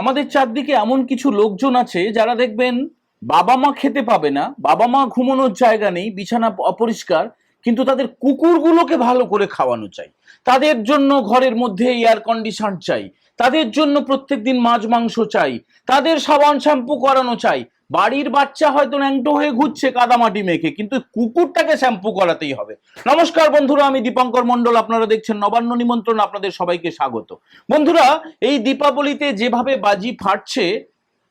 আমাদের চারদিকে এমন কিছু লোকজন আছে যারা দেখবেন বাবা মা খেতে পাবে না, বাবা মা ঘুমানোর জায়গা নেই, বিছানা অপরিষ্কার, কিন্তু তাদের কুকুরগুলোকে ভালো করে খাওয়ানো চাই। তাদের জন্য ঘরের মধ্যে এয়ার কন্ডিশন চাই। তাদের জন্য প্রত্যেকদিন মাছ, মাংস চাই। তাদের সাবান, শ্যাম্পু করানো চাই। বাড়ির বাচ্চা হয়তো ন্যাংটো হয়ে ঘুরছে কাদামাটি মেখে, কিন্তু কুকুরটাকে শ্যাম্পু করাতেই হবে। নমস্কার বন্ধুরা, আমি দীপঙ্কর মন্ডল আপনারা দেখছেন নবান্ন নিমন্ত্রণ, আপনাদের সবাইকে স্বাগত। বন্ধুরা, এই দীপাবলিতে যেভাবে বাজি ফাটছে,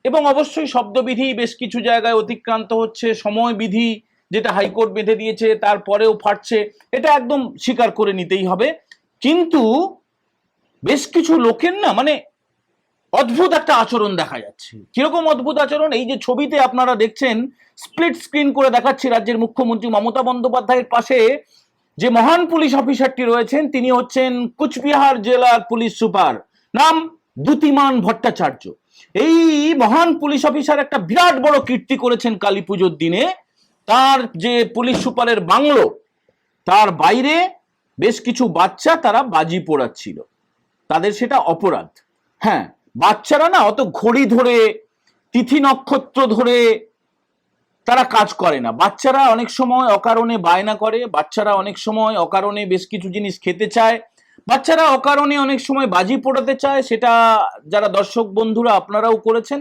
এবং অবশ্যই শব্দবিধি বেশ কিছু জায়গায় অতিক্রান্ত হচ্ছে, সময়বিধি যেটা হাইকোর্ট বেঁধে দিয়েছে, তারপরেও ফাটছে, এটা একদম স্বীকার করে নিতেই হবে। কিন্তু বেশ কিছু লোকের না মানে অদ্ভুত একটা আচরণ দেখা যাচ্ছে। কীরকম অদ্ভুত আচরণ? এই যে ছবিতে আপনারা দেখছেন স্প্লিট স্ক্রিন করে দেখাচ্ছি রাজ্যের মুখ্যমন্ত্রী মমতা বন্দ্যোপাধ্যায়ের পাশে যে মহান পুলিশ অফিসারটি রয়েছেন, তিনি হচ্ছেন কুচবিহার জেলার পুলিশ সুপার, নাম দ্যুতিমান ভট্টাচার্য। এই মহান পুলিশ অফিসার একটা বিরাট বড় কীর্তি করেছেন কালী পুজোর দিনে। তার যে পুলিশ সুপারের বাংলো, তার বাইরে বেশ কিছু বাচ্চা তারা বাজি পোড়াচ্ছিল। তাদের সেটা অপরাধ। হ্যাঁ বাচ্চারা না অত ঘড়ি ধরে, তিথি নক্ষত্র ধরে তারা কাজ করে না। বাচ্চারা অনেক সময় অকারণে বায়না করে, বাচ্চারা অনেক সময় অকারণে বেশ কিছু জিনিস খেতে চায়, বাচ্চারা অকারণে অনেক সময় বাজি পোড়াতে চায়, সেটা যারা দর্শক বন্ধুরা আপনারাও করেছেন,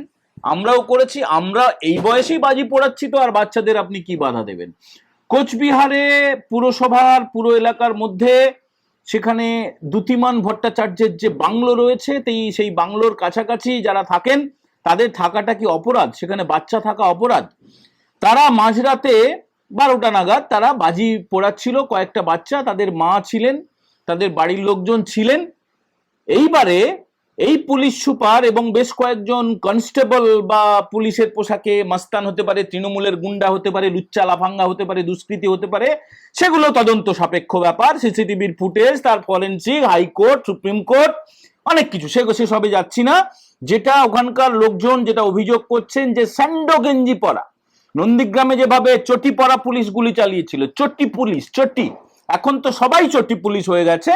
আমরাও করেছি, আমরা এই বয়সেই বাজি পোড়াচ্ছি তো, আর বাচ্চাদের আপনি কি বাধা দেবেন? কোচবিহারে পুরসভার পুরো এলাকার মধ্যে সেখানে দ্যুতিমান ভট্টাচার্যের যে বাংলো রয়েছে, তেই সেই বাংলোর কাছাকাছি যারা থাকেন, তাদের থাকাটা কি অপরাধ? সেখানে বাচ্চা থাকা অপরাধ? তারা মাঝরাতে বারোটা নাগাদ তারা বাজি পোড়াচ্ছিল কয়েকটা বাচ্চা, তাদের মা ছিলেন, তাদের বাড়ির লোকজন ছিলেন। এইবারে এই পুলিশ সুপার এবং বেশ কয়েকজন কনস্টেবল বা পুলিশের পোশাকে মাস্তান হতে পারে, তৃণমূলের গুন্ডা হতে পারে, লুচ্চা লাফাঙ্গা হতে পারে, দুষ্কৃতি হতে পারে, সেগুলো তদন্ত সাপেক্ষ ব্যাপার। সিসিটিভির ফুটেজ, তার forensic, high court, supreme court, অনেক কিছু। সে সেসবে যাচ্ছি না। যেটা ওখানকার লোকজন যেটা অভিযোগ করছেন যে স্যান্ডো গেঞ্জি পরা। নন্দীগ্রামে যেভাবে চটি পরা পুলিশ গুলি চালিয়েছিল, চটি পুলিশ, চটি। এখন তো সবাই চটি পুলিশ হয়ে গেছে।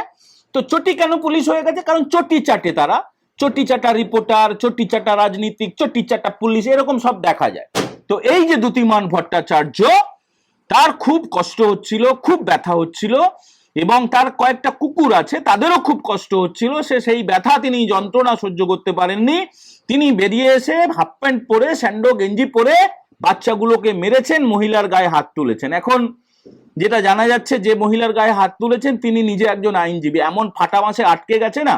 তো চটি কেন পুলিশ হয়ে গেছে? কারণ চটি চাটে তারা। চটি চাটা রিপোর্টার চটি চাটা রাজনীতিক, চটি চাটা পুলিশ এরকম সব দেখা যায়। তো এই যে দ্যুতিমান ভট্টাচার্য, তার খুব কষ্ট হচ্ছিল, খুব ব্যথা হচ্ছিল, এবং তার কয়েকটা কুকুর আছে, তাদেরও খুব কষ্ট হচ্ছিল। সে সেই ব্যথা তিনি যন্ত্রণা সহ্য করতে পারেননি। তিনি বেরিয়ে এসে হাফ প্যান্ট পরে, স্যান্ডো, গেঞ্জি পরে বাচ্চাগুলোকে মেরেছেন, মহিলার গায়ে হাত তুলেছেন। এখন যেটা জানা যাচ্ছে, যে মহিলার গায়ে হাত তুলেছেন, তিনি নিজে একজন আইনজীবী। এমন ফাটা মাসে আটকে গেছে না?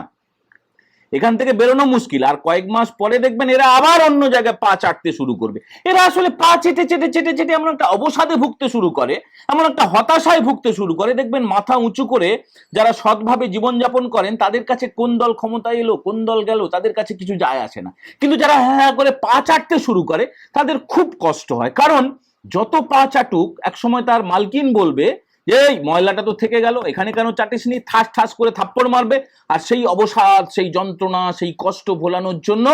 এখান থেকে বেরোনো মুশকিল। আর কয়েক মাস পরে দেখবেন এরা আবার অন্য জায়গায় পা চাটতে শুরু করবে। এরা আসলে পা চেটে চেটে চেটে চেটে এমন একটা অবসাদে ভুগতে শুরু করে, এমন একটা হতাশায় ভুগতে শুরু করে। দেখবেন মাথা উঁচু করে যারা সৎভাবে জীবনযাপন করেন, তাদের কাছে কোন দল ক্ষমতায় এলো, কোন দল গেল, তাদের কাছে কিছু যায় আসে না। কিন্তু যারা হ্যাঁ হ্যাঁ করে পা চাটতে শুরু করে, তাদের খুব কষ্ট হয়। কারণ যত পা চাটুক, একসময় তার মালকিন বলবে এই ময়লাটা তো থেকে গেল, এখানে কেন চাটিসনি? ঠাস ঠাস করে থাপ্পড় মারবে। আর সেই অবসাদ, সেই যন্ত্রণা, সেই কষ্ট ভোলানোর জন্য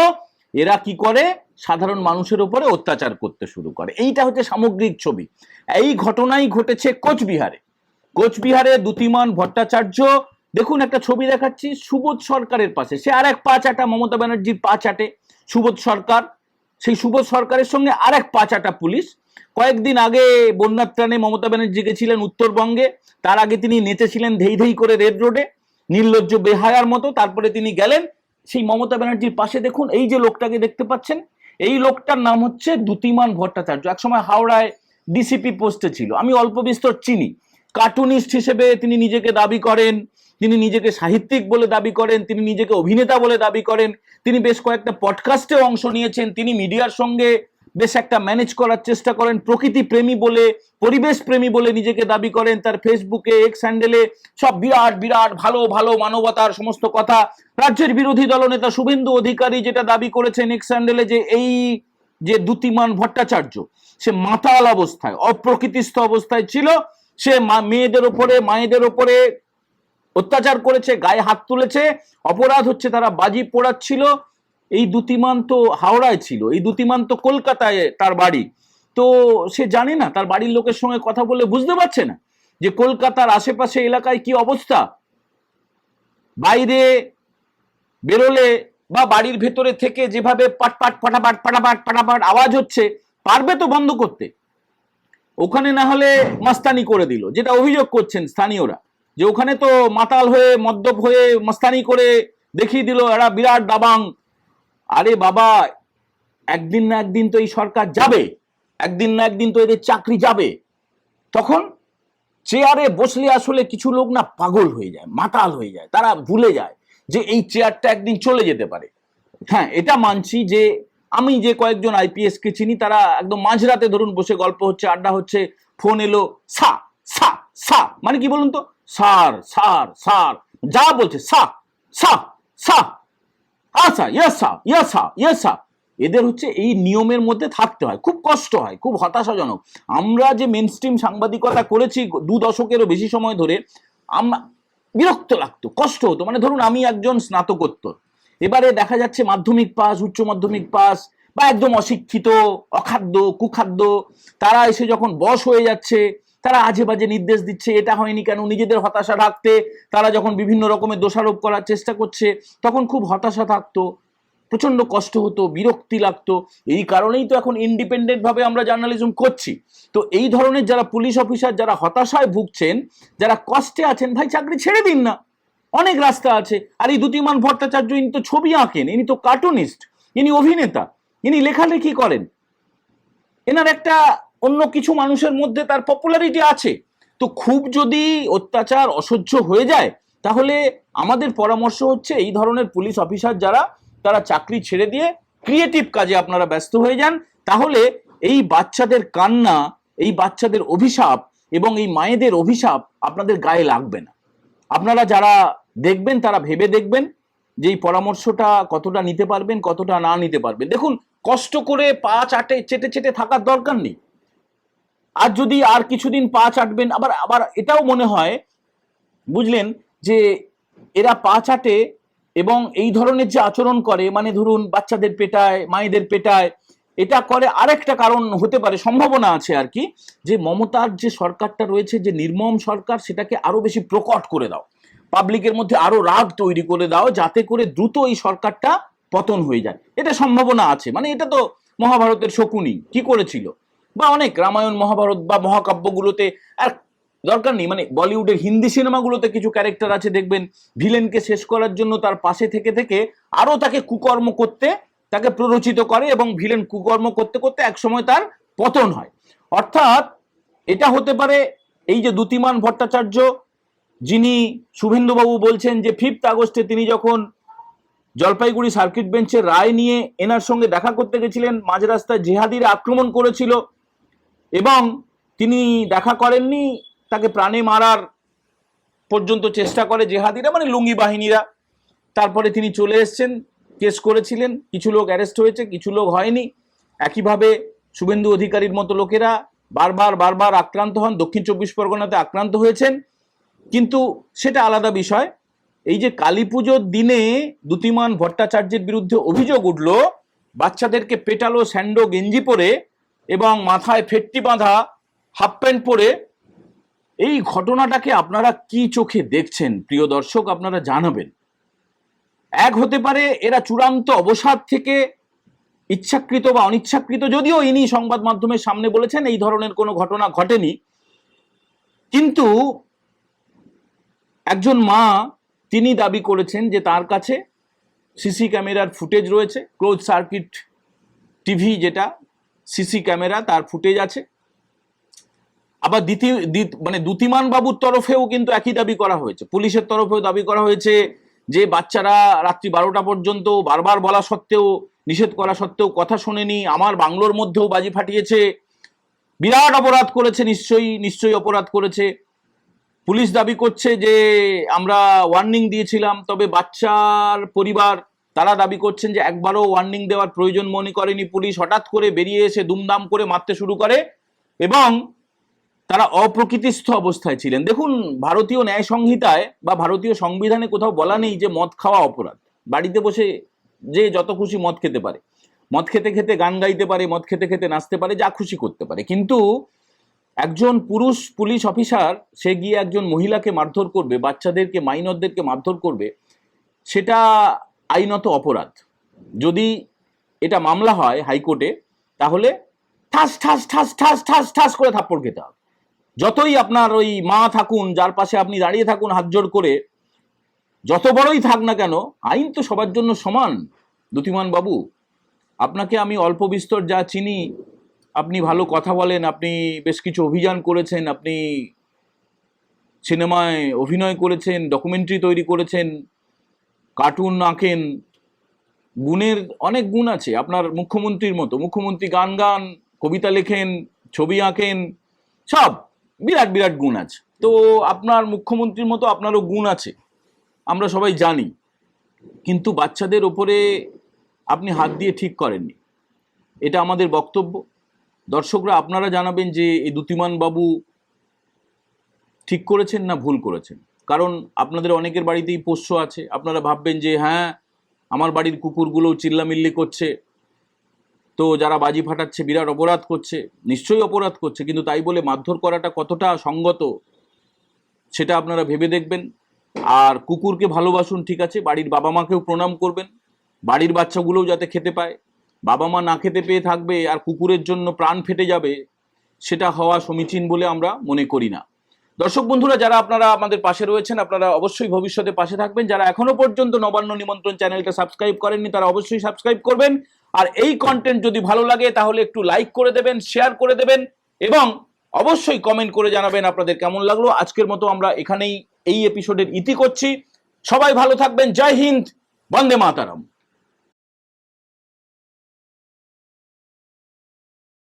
এরা কি করে? সাধারণ মানুষের উপরে অত্যাচার করতে শুরু করে। এইটা হচ্ছে সামগ্রিক ছবি। এই ঘটনাই ঘটেছে কোচবিহারে। কোচবিহারে দ্যুতিমান ভট্টাচার্য, দেখুন একটা ছবি দেখাচ্ছি, সুবোধ সরকারের পাশে। সে আর এক পা চাটা, মমতা ব্যানার্জির পা চাটে। সুবোধ সরকার, সেই সুবোধ সরকারের সঙ্গে আর এক পা চাটা পুলিশ। কয়েকদিন আগে বন্যার ত্রাণে মমতা ব্যানার্জি গেছিলেন উত্তরবঙ্গে। তার আগে তিনি নেচেছিলেন ধেই ধেই করে রেড রোডে, নির্লজ্জ বেহায়ার মতো। তারপরে তিনি গেলেন সেই মমতা ব্যানার্জির পাশে। দেখুন, এই যে লোকটাকে দেখতে পাচ্ছেন, এই লোকটার নাম হচ্ছে দ্যুতিমান ভট্টাচার্য। একসময় হাওড়ায় ডিসিপি পোস্টে ছিল। আমি অল্প বিস্তর চিনি। কার্টুনিস্ট হিসেবে তিনি নিজেকে দাবি করেন, তিনি নিজেকে সাহিত্যিক বলে দাবি করেন, তিনি নিজেকে অভিনেতা বলে দাবি করেন, তিনি বেশ কয়েকটা পডকাস্টে অংশ নিয়েছেন, তিনি মিডিয়ার সঙ্গে বেশ একটা ম্যানেজ করার চেষ্টা করেন। প্রকৃতি প্রেমী বলে, পরিবেশ প্রেমী বলে নিজেকে দাবি করেন। তার ফেসবুকে এক্স হ্যান্ডেলে সব বিরাট বিরাট, ভালো ভালো মানবতার সমস্ত কথা। রাজ্যের বিরোধী দলনেতা শুভেন্দু অধিকারী যেটা দাবি করেছেন এক্স হ্যান্ডেলে যে এই যে দ্যুতিমান ভট্টাচার্য, সে মাতাল অবস্থায়, অপ্রকৃতিস্থ অবস্থায় ছিল। সে মেয়েদের ওপরে মায়েদের ওপরে অত্যাচার করেছে, গায়ে হাত তুলেছে। অপরাধ হচ্ছে তারা বাজি পোড়াচ্ছিল। এই দুতিমান তো হাওড়ায় ছিল, এই দুতিমান তো কলকাতায় তার বাড়ি। তো সে জানে না, তার বাড়ির লোকের সঙ্গে কথা বলে বুঝতে পারছে না যে কলকাতার আশেপাশে এলাকায় কি অবস্থা। বাইরে বেরোলে বা বাড়ির ভেতরে থেকে যেভাবে পাটপাট পাটাপাট পাটাপাট পাটাপাট আওয়াজ হচ্ছে, পারবে তো বন্ধ করতে। ওখানে না হলে মাস্তানি করে দিল, যেটা অভিযোগ করছেন স্থানীয়রা। যে ওখানে তো মাতাল হয়ে, মদ্যপ হয়ে মাস্তানি করে দেখিয়ে দিল, এরা বিরাট দাবাং। আরে বাবা, একদিন না একদিন তো এই সরকার যাবে, একদিন না একদিন তো এদের চাকরি যাবে। তখন চেয়ারে বসলে আসলে কিছু লোক না পাগল হয়ে যায়, মাতাল হয়ে যায়, তারা ভুলে যায় যে এই চেয়ারটা একদিন চলে যেতে পারে। হ্যাঁ এটা মানছি যে আমি যে কয়েকজন আইপিএস কে চিনি, তারা একদম মাঝরাতে ধরুন বসে গল্প হচ্ছে, আড্ডা হচ্ছে, ফোন এলো, সা সা সা। মানে কি বলুন তো? সার সার সার। যা বলছে, সা সা সা। আচ্ছা ইয়েসা ইয়েসা ইয়েসা এদের হচ্ছে এই নিয়মের মধ্যে থাকতে হয়, খুব কষ্ট হয়, খুব হতাশাজনক। আমরা যে মেন স্ট্রিম সাংবাদিকতা করেছি দু দশকেরও বেশি সময় ধরে, আমরা বিরক্ত লাগতো, কষ্ট হতো। মানে ধরুন, আমি একজন স্নাতকোত্তর। এবারে দেখা যাচ্ছে মাধ্যমিক পাস, উচ্চ মাধ্যমিক পাস, বা একদম অশিক্ষিত, অখাদ্য, কুখাদ্য, তারা এসে যখন বশ হয়ে যাচ্ছে তারা আজে বাজে নির্দেশ দিচ্ছে, এটা হয়নি কেন? নিজেদের হতাশা রাখতে তারা যখন বিভিন্ন রকমের দোষারোপ করার চেষ্টা করছে, তখন খুব হতাশা থাকতো প্রচণ্ড কষ্ট হতো, বিরক্তি লাগতো। এই কারণেই তো এখন ইন্ডিপেন্ডেন্টভাবে আমরা জার্নালিজম করছি। তো এই ধরনের যারা পুলিশ অফিসার যারা হতাশায় ভুগছেন, যারা কষ্টে আছেন, ভাই চাকরি ছেড়ে দিন না। অনেক রাস্তা আছে। আর এই দ্যুতিমান ভট্টাচার্য, ইনি তো ছবি আঁকেন, ইনি তো কার্টুনিস্ট ইনি অভিনেতা, ইনি লেখালেখি করেন। এনার একটা অন্য কিছু মানুষের মধ্যে তার পপুলারিটি আছে। তো খুব যদি অত্যাচার অসহ্য হয়ে যায়, তাহলে আমাদের পরামর্শ হচ্ছে এই ধরনের পুলিশ অফিসার যারা, তারা চাকরি ছেড়ে দিয়ে ক্রিয়েটিভ কাজে আপনারা ব্যস্ত হয়ে যান। তাহলে এই বাচ্চাদের কান্না, এই বাচ্চাদের অভিশাপ এবং এই মায়েদের অভিশাপ আপনাদের গায়ে লাগবে না। আপনারা যারা দেখবেন, তারা ভেবে দেখবেন যে এই পরামর্শটা কতটা নিতে পারবেন, কতটা না নিতে পারবেন। দেখুন, কষ্ট করে পা চাটে, চেটে চেটে থাকার দরকার নেই। আর যদি আর কিছুদিন পা চাটবেন, আবার আবার এটাও মনে হয়, বুঝলেন, যে এরা পা চাটে এবং এই ধরনের যে আচরণ করে মানে ধরুন বাচ্চাদের পেটায়, মায়েদের পেটায়, এটা করে আরেকটা কারণ হতে পারে, সম্ভাবনা আছে আর কি, যে মমতার যে সরকারটা রয়েছে, যে নির্মম সরকার, সেটাকে আরও বেশি প্রকট করে দাও। পাবলিকের মধ্যে আরও রাগ তৈরি করে দাও, যাতে করে দ্রুত এই সরকারটা পতন হয়ে যায়। এটা সম্ভাবনা আছে মানে এটা তো মহাভারতের শকুনি কি করেছিল? বা অনেক রামায়ণ, মহাভারত বা মহাকাব্যগুলোতে আর দরকার নেই। মানে বলিউডের হিন্দি সিনেমাগুলোতে কিছু ক্যারেক্টার আছে, দেখবেন ভিলেনকে শেষ করার জন্য তার পাশে থেকে থেকে আরও তাকে কুকর্ম করতে, তাকে প্ররোচিত করে এবং ভিলেন কুকর্ম করতে করতে একসময় তার পতন হয়। অর্থাৎ এটা হতে পারে এই যে দ্যুতিমান ভট্টাচার্য, যিনি শুভেন্দুবাবু বলছেন যে ফিফথ আগস্টে তিনি যখন জলপাইগুড়ি সার্কিট বেঞ্চের রায় নিয়ে এনার সঙ্গে দেখা করতে গেছিলেন, মাঝ রাস্তায় জেহাদিরা আক্রমণ করেছিল এবং তিনি দেখা করেননি, তাকে প্রাণে মারার পর্যন্ত চেষ্টা করে জেহাদিরা মানে লুঙ্গি বাহিনীরা। তারপরে তিনি চলে এসেছেন, কেস করেছিলেন, কিছু লোক অ্যারেস্ট হয়েছে, কিছু লোক হয়নি। একইভাবে শুভেন্দু অধিকারীর মতো লোকেরা বারবার বারবার আক্রান্ত হন, দক্ষিণ চব্বিশ পরগনাতে আক্রান্ত হয়েছেন। কিন্তু সেটা আলাদা বিষয়, এই যে কালী পুজোর দিনে দ্যুতিমান ভট্টাচার্যের বিরুদ্ধে অভিযোগ উঠল, বাচ্চাদেরকে পেটালো স্যান্ডো গেঞ্জি পরে এবং মাথায় ফেটটি বাঁধা হাফ প্যান্ট পরে, এই ঘটনাটাকে আপনারা কি চোখে দেখছেন? প্রিয় দর্শক, আপনারা জানাবেন। এক হতে পারে এরা চূড়ান্ত অবসাদ থেকে ইচ্ছাকৃত বা অনিচ্ছাকৃত, যদিও ইনি সংবাদ মাধ্যমের সামনে বলেছেন এই ধরনের কোনো ঘটনা ঘটেনি। কিন্তু একজন মা, তিনি দাবি করেছেন যে তার কাছে সিসি ক্যামেরার ফুটেজ রয়েছে, ক্লোজ সার্কিট টিভি যেটা সিসি ক্যামেরা, তার ফুটেজ আছে। আবার দ্বিতীয় মানে দ্যুতিমান বাবুর তরফেও কিন্তু একই দাবি করা হয়েছে। পুলিশের তরফেও দাবি করা হয়েছে যে, বাচ্চারা রাত্রি বারোটা পর্যন্ত বারবার বলা সত্ত্বেও, নিষেধ করা সত্ত্বেও কথা শোনেনি। আমার বাংলোর মধ্যেও বাজি ফাটিয়েছে। বিরাট অপরাধ করেছে, নিশ্চয়ই নিশ্চয়ই অপরাধ করেছে। পুলিশ দাবি করছে যে, আমরা ওয়ার্নিং দিয়েছিলাম, তবে বাচ্চার পরিবার তারা দাবি করছেন যে একবারও ওয়ার্নিং দেওয়ার প্রয়োজন মনে করেনি পুলিশ। হঠাৎ করে বেরিয়ে এসে দুমদাম করে মারতে শুরু করে এবং তারা অপ্রকৃতিস্থ অবস্থায় ছিলেন। দেখুন, ভারতীয় ন্যায় সংহিতায় বা ভারতীয় সংবিধানে কোথাও বলা নেই যে মদ খাওয়া অপরাধ। বাড়িতে বসে যে যত খুশি মদ খেতে পারে। মদ খেতে খেতে গান গাইতে পারে, মদ খেতে খেতে নাচতে পারে, যা খুশি করতে পারে। কিন্তু একজন পুরুষ পুলিশ অফিসার, সে গিয়ে একজন মহিলাকে মারধর করবে, বাচ্চাদেরকে, মাইনরদেরকে মারধর করবে, সেটা আইনত অপরাধ। যদি এটা মামলা হয় হাইকোর্টে, তাহলে ঠাস ঠাস ঠাস ঠাস ঠাস ঠাস করে থাপ্পড় খেতে হবে। যতই আপনার ওই মা থাকুন, যার পাশে আপনি দাঁড়িয়ে থাকুন হাত জোড় করে, যত বড়ই থাক না কেন, আইন তো সবার জন্য সমান। দ্যুতিমান বাবু, আপনাকে আমি অল্প বিস্তর যা চিনি, আপনি ভালো কথা বলেন, আপনি বেশ কিছু অভিযান করেছেন, আপনি সিনেমায় অভিনয় করেছেন, ডকুমেন্টারি তৈরি করেছেন কার্টুন, আঁকেন, গুণের অনেক গুণ আছে। আপনার মুখ্যমন্ত্রীর মতো, মুখ্যমন্ত্রী গান গান, কবিতা লেখেন, ছবি আঁকেন, সব বিরাট বিরাট গুণ আছে। তো আপনার মুখ্যমন্ত্রীর মতো আপনারও গুণ আছে, আমরা সবাই জানি। কিন্তু বাচ্চাদের ওপরে আপনি হাত দিয়ে ঠিক করেননি। এটা আমাদের বক্তব্য। দর্শকরা, আপনারা জানাবেন যে এই দ্যুতিমান বাবু ঠিক করেছেন না ভুল করেছেন? কারণ আপনাদের অনেকের বাড়িতেই পোষ্য আছে। আপনারা ভাববেন যে হ্যাঁ আমার বাড়ির কুকুরগুলো চিল্লামিল্লি করছে। তো যারা বাজি ফাটাচ্ছে, বিরাট অপরাধ করছে। নিশ্চয়ই অপরাধ করছে, কিন্তু তাই বলে মারধর করাটা কতটা সঙ্গত, সেটা আপনারা ভেবে দেখবেন। আর কুকুরকে ভালোবাসুন, ঠিক আছে, বাড়ির বাবা মাকেও প্রণাম করবেন। বাড়ির বাচ্চাগুলোও যাতে খেতে পায়। বাবা মা না খেতে পেয়ে থাকবে আর কুকুরের জন্য প্রাণ ফেটে যাবে, সেটা হওয়া সমীচীন বলে আমরা মনে করি না। দর্শক বন্ধুরা, যারা আপনারা আমাদের পাশে রয়েছেন, আপনারা অবশ্যই ভবিষ্যতে পাশে থাকবেন। যারা এখনও পর্যন্ত নবান্ন নিমন্ত্রণ চ্যানেলটা সাবস্ক্রাইব করেননি, তারা অবশ্যই সাবস্ক্রাইব করবেন। আর এই কন্টেন্ট যদি ভালো লাগে, তাহলে একটু লাইক করে দেবেন শেয়ার করে দেবেন, এবং অবশ্যই কমেন্ট করে জানাবেন আপনাদের কেমন লাগল। আজকের মতো আমরা এখানেই এই এপিসোডের ইতি করছি। সবাই ভালো থাকবেন। জয় হিন্দ। বন্দে মাতারাম।